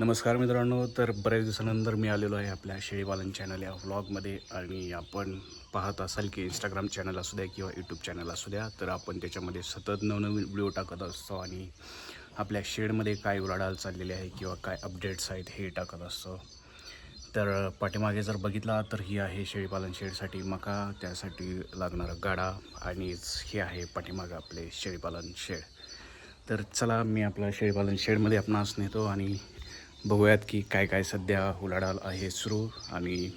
नमस्कार मित्रांनो तर बऱ्याच दिवसानंतर मी आलेलो आहे आपल्या शेळीपालन चॅनल या व्लॉगमध्ये आणि आपण पाहत असाल की इंस्टाग्राम चॅनल असू द्या किंवा यूट्यूब चॅनल असू द्या तर आपण त्याच्यामध्ये सतत नवनवीन व्हिडिओ टाकत असतो आणि आपल्या शेडमध्ये काय उलाढाल चाललेली आहे किंवा काय अपडेट्स आहेत हे टाकत असतो. तर पाठीमागे जर बघितला तर ही आहे शेळीपालन शेडसाठी मका त्यासाठी लागणारा गाडा आणि हे आहे पाठीमागं आपले शेळीपालन शेड. तर चला मी आपल्या शेळीपालन शेडमध्ये आपणास नेतो आणि बघूयात की काय काय सध्या उलाढाल आहे सुरू आणि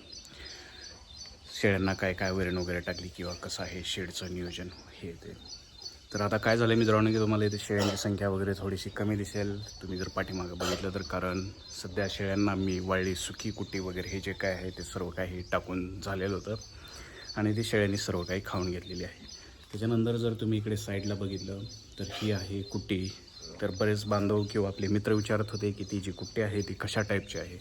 शेळ्यांना काय काय वैरण वगैरे टाकली किंवा कसं आहे शेडचं नियोजन हे ते. तर आता काय झालं मित्रांनो की तुम्हाला इथे शेळ्यांची संख्या वगैरे थोडीशी कमी दिसेल. तुम्ही जर पाठीमागं बघितलं तर कारण सध्या शेळ्यांना मी वाळली सुकी कुट्टी वगैरे हे जे काय आहे ते सर्व काही टाकून झालेलं होतं. आणि ते शेळ्यांनी सर्व काही खाऊन घेतलेली आहे. त्याच्यानंतर जर तुम्ही इकडे साईडला बघितलं तर ही आहे कुट्टी. तर बरेच बांधव किंवा आपले मित्र विचारत होते की ती जी कुट्टी आहे ती कशा टाईपची आहे?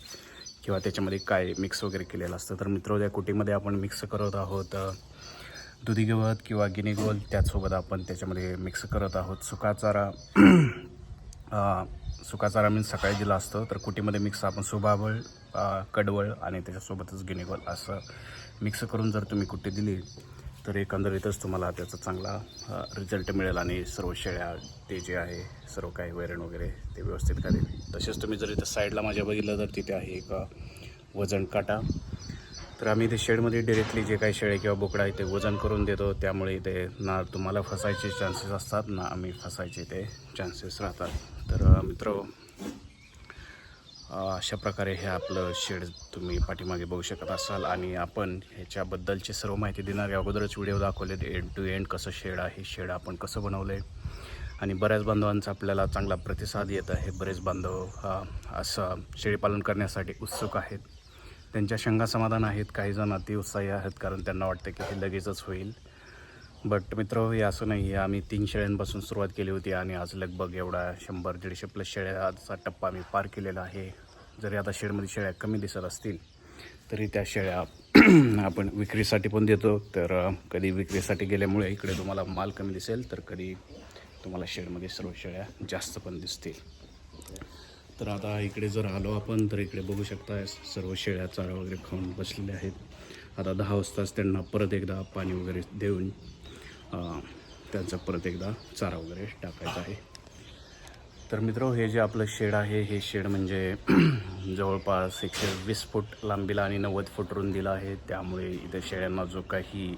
किंवा त्याच्यामध्ये काय मिक्स वगैरे केलेलं असतं? तर मित्र त्या कुटीमध्ये आपण मिक्स करत आहोत. दुधी गवत किंवा गिनी गवत त्याचसोबत आपण त्याच्यामध्ये मिक्स करत आहोत. सुका चारा सुका चारा मी सकाळी दिला असतं. तर कुटीमध्ये मिक्स आपण सुभाबळ कडवळ आणि त्याच्यासोबतच गिनीगोल असं मिक्स करून जर तुम्ही कुट्टी दिली तर एकंदरीतच तुम्हाला त्याचा चांगला रिझल्ट मिळेल आणि सर्व शेळ्या ते जे आहे सर्व काही वैरण वगैरे ते व्यवस्थित करेल. तसेच तुम्ही जर इथं साईडला माझ्या बघितलं तर तिथे आहे एक वजन काटा. तर आम्ही इथे शेडमध्ये डिरेक्टली जे काही शेळे किंवा बोकडा आहे ते वजन करून देतो. त्यामुळे इथे ना तुम्हाला फसायचे चान्सेस असतात ना आम्ही फसायचे ते चान्सेस राहतात. तर मित्र अशा प्रकारे हे आपलं शेड तुम्ही पाठीमागे बघू शकत असाल आणि आपण ह्याच्याबद्दलची सर्व माहिती देणारे अगोदरच व्हिडिओ दाखवले एंड टू एंड कसं शेड आहे शेड आपण कसं बनवलं आहे आणि बऱ्याच बांधवांचा आपल्याला चांगला प्रतिसाद येत आहे. बरेच बांधव हा असं शेळीपालन करण्यासाठी उत्सुक आहेत. त्यांच्या शंका समाधान आहेत. काही जण अतिउत्साही आहेत कारण त्यांना वाटतं की हे लगेचच होईल. बट मित्र हे असं नाही आहे. आम्ही तीन शेळ्यांपासून सुरुवात केली होती आणि आज लगभग एवढा शंभर दीडशे प्लस शेळ्याचा टप्पा आम्ही पार केलेला आहे. जरी आता शेडमध्ये शेळ्या कमी दिसत असतील तरी त्या शेळ्या आपण विक्रीसाठी पण देतो. तर कधी विक्रीसाठी गेल्यामुळे इकडे तुम्हाला माल कमी दिसेल तर कधी तुम्हाला शेडमध्ये सर्व शेळ्या जास्त पण दिसतील. तर आता इकडे जर आलो आपण तर इकडे बघू शकता सर्व शेळ्या चारा वगैरे खाऊन बसलेल्या आहेत. आता दहा वाजताच त्यांना परत एकदा पाणी वगैरे देऊन त्यांचा परत एकदा चारा वगैरे टाकायचा आहे. तर मित्र हे जे आपलं शेड आहे हे शेड म्हणजे जवळपास एकशे वीस फूट लांबीला आणि नव्वद फूट रुंदीला आहे. त्यामुळे इथे शेळ्यांना जो काही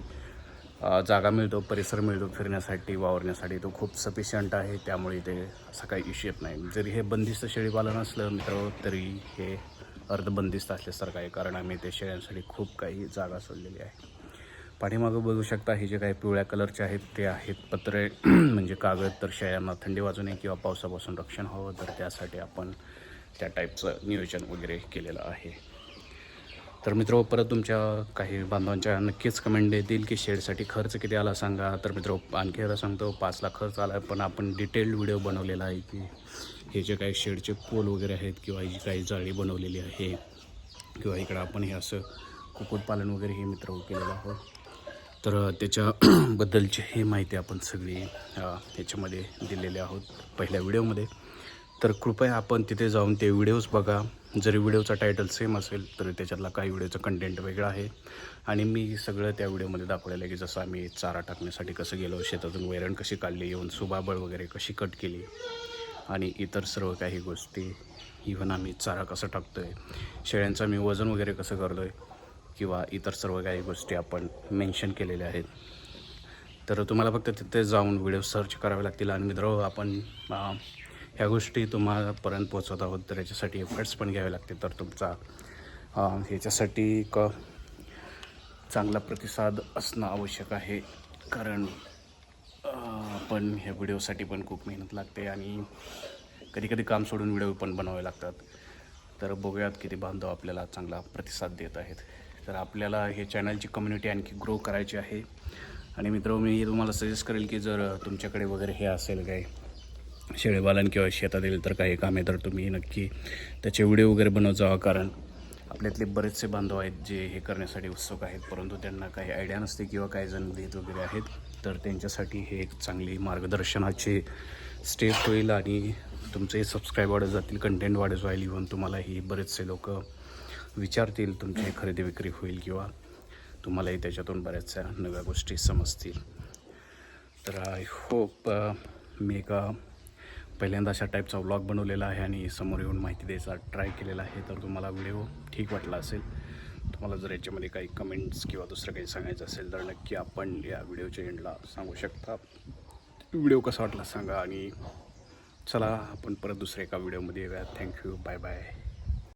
जागा मिळतो परिसर मिळतो फिरण्यासाठी वावरण्यासाठी तो खूप सफिशियंट आहे. त्यामुळे इथे असा काही इश्यू येत नाही. जरी हे बंदिस्त शेळीपालन असलं मित्र तरी हे अर्धबंदिस्त असल्यासारखं आहे. कारण आम्ही ते शेळ्यांसाठी खूप काही जागा सोडलेली आहे. पाठीमागं बघू शकता हे जे काही पिवळ्या कलरचे आहेत ते आहेत पत्रे म्हणजे कागद तर शेळ्यांना थंडी वाजू नये किंवा पावसापासून रक्षण हवं तर त्यासाठी आपण त्या टाईपचं नियोजन वगैरे केलेलं आहे. तर मित्र परत तुमच्या काही बांधवांच्या नक्कीच कमेंट येतील की शेडसाठी खर्च किती आला सांगा. तर मित्र आणखी आता सांगतो पाच लाख खर्च आला आहे पण आपण डिटेल्ड व्हिडिओ बनवलेला आहे की हे जे काही शेडचे पोल वगैरे आहेत किंवा ही जी काही जाळी बनवलेली आहे किंवा इकडं आपण हे असं कुक्कुटपालन वगैरे हे मित्र केलेलं आहोत. तर त्याच्याबद्दलची हे माहिती आपण सगळी याच्यामध्ये ह्याच्यामध्ये दिलेली आहोत पहिल्या व्हिडिओमध्ये. तर कृपया आपण तिथे जाऊन ते व्हिडिओज बघा. जरी व्हिडिओचा टायटल सेम असेल तरी त्याच्यातला काही व्हिडिओचं कंटेंट वेगळं आहे. आणि मी सगळं त्या व्हिडिओमध्ये दाखवलेलं आहे की जसं आम्ही चारा टाकण्यासाठी कसं गेलो शेतातून वैरण कशी काढली येऊन सुबाबळ वगैरे कशी कट केली आणि इतर सर्व काही गोष्टी. इव्हन आम्ही चारा कसं टाकतो आहे शेळ्यांचं आम्ही वजन वगैरे कसं करतो आहे किंवा इतर सर्व काही गोष्टी आपण मेन्शन केलेल्या आहेत. तर तुम्हाला फक्त तिथे जाऊन व्हिडिओ सर्च करावे लागतील आणि मित्र आपण ह्या गोष्टी तुम्हालापर्यंत पोहोचवत आहोत. तर याच्यासाठी एफर्ट्स पण घ्यावे लागतील. तर तुमचा ह्याच्यासाठी एक चांगला प्रतिसाद असणं आवश्यक आहे. कारण आपण ह्या व्हिडिओसाठी पण खूप मेहनत लागते आणि कधी कधी काम सोडून व्हिडिओ पण बनवावे लागतात. तर बघूयात किती बांधव आपल्याला चांगला प्रतिसाद देत आहेत. तर आपल्याला हे चॅनलची कम्युनिटी आणखी ग्रो करायची आहे. आणि मित्र मी तुम्हाला सजेस्ट करेल की जर तुमच्याकडे वगैरे हे असेल काय शेळीपालन किंवा शेतातील तर काही कामे तर तुम्ही नक्की त्याचे व्हिडिओ वगैरे बनवत जावा. कारण आपल्यातले बरेचसे बांधव आहेत जे हे करण्यासाठी उत्सुक आहेत परंतु त्यांना काही आयडिया नसते किंवा काही जण देत वगैरे आहेत. तर त्यांच्यासाठी हे एक चांगली मार्गदर्शनाचे स्टेप होईल आणि तुमचे सबस्क्राईब वाढत जातील कंटेंट वाढत जाईल. इव्हन तुम्हालाही बरेचसे लोक विचारतील तुमची खरेदी विक्री होईल किंवा तुम्हालाही त्याच्यातून बऱ्याचशा नव्या गोष्टी समजतील. तर आय होप मी एका पहिल्यांदा अशा टाईपचा व्लॉग बनवलेला आहे आणि समोर येऊन माहिती द्यायचा ट्राय केलेला आहे. तर तुम्हाला व्हिडिओ ठीक वाटला असेल तुम्हाला जर याच्यामध्ये काही कमेंट्स किंवा दुसरं काही सांगायचं असेल तर नक्की आपण या व्हिडिओच्या एंडला सांगू शकता. व्हिडिओ कसा वाटला सांगा आणि चला आपण परत दुसऱ्या एका व्हिडिओमध्ये येऊया थँक्यू बाय बाय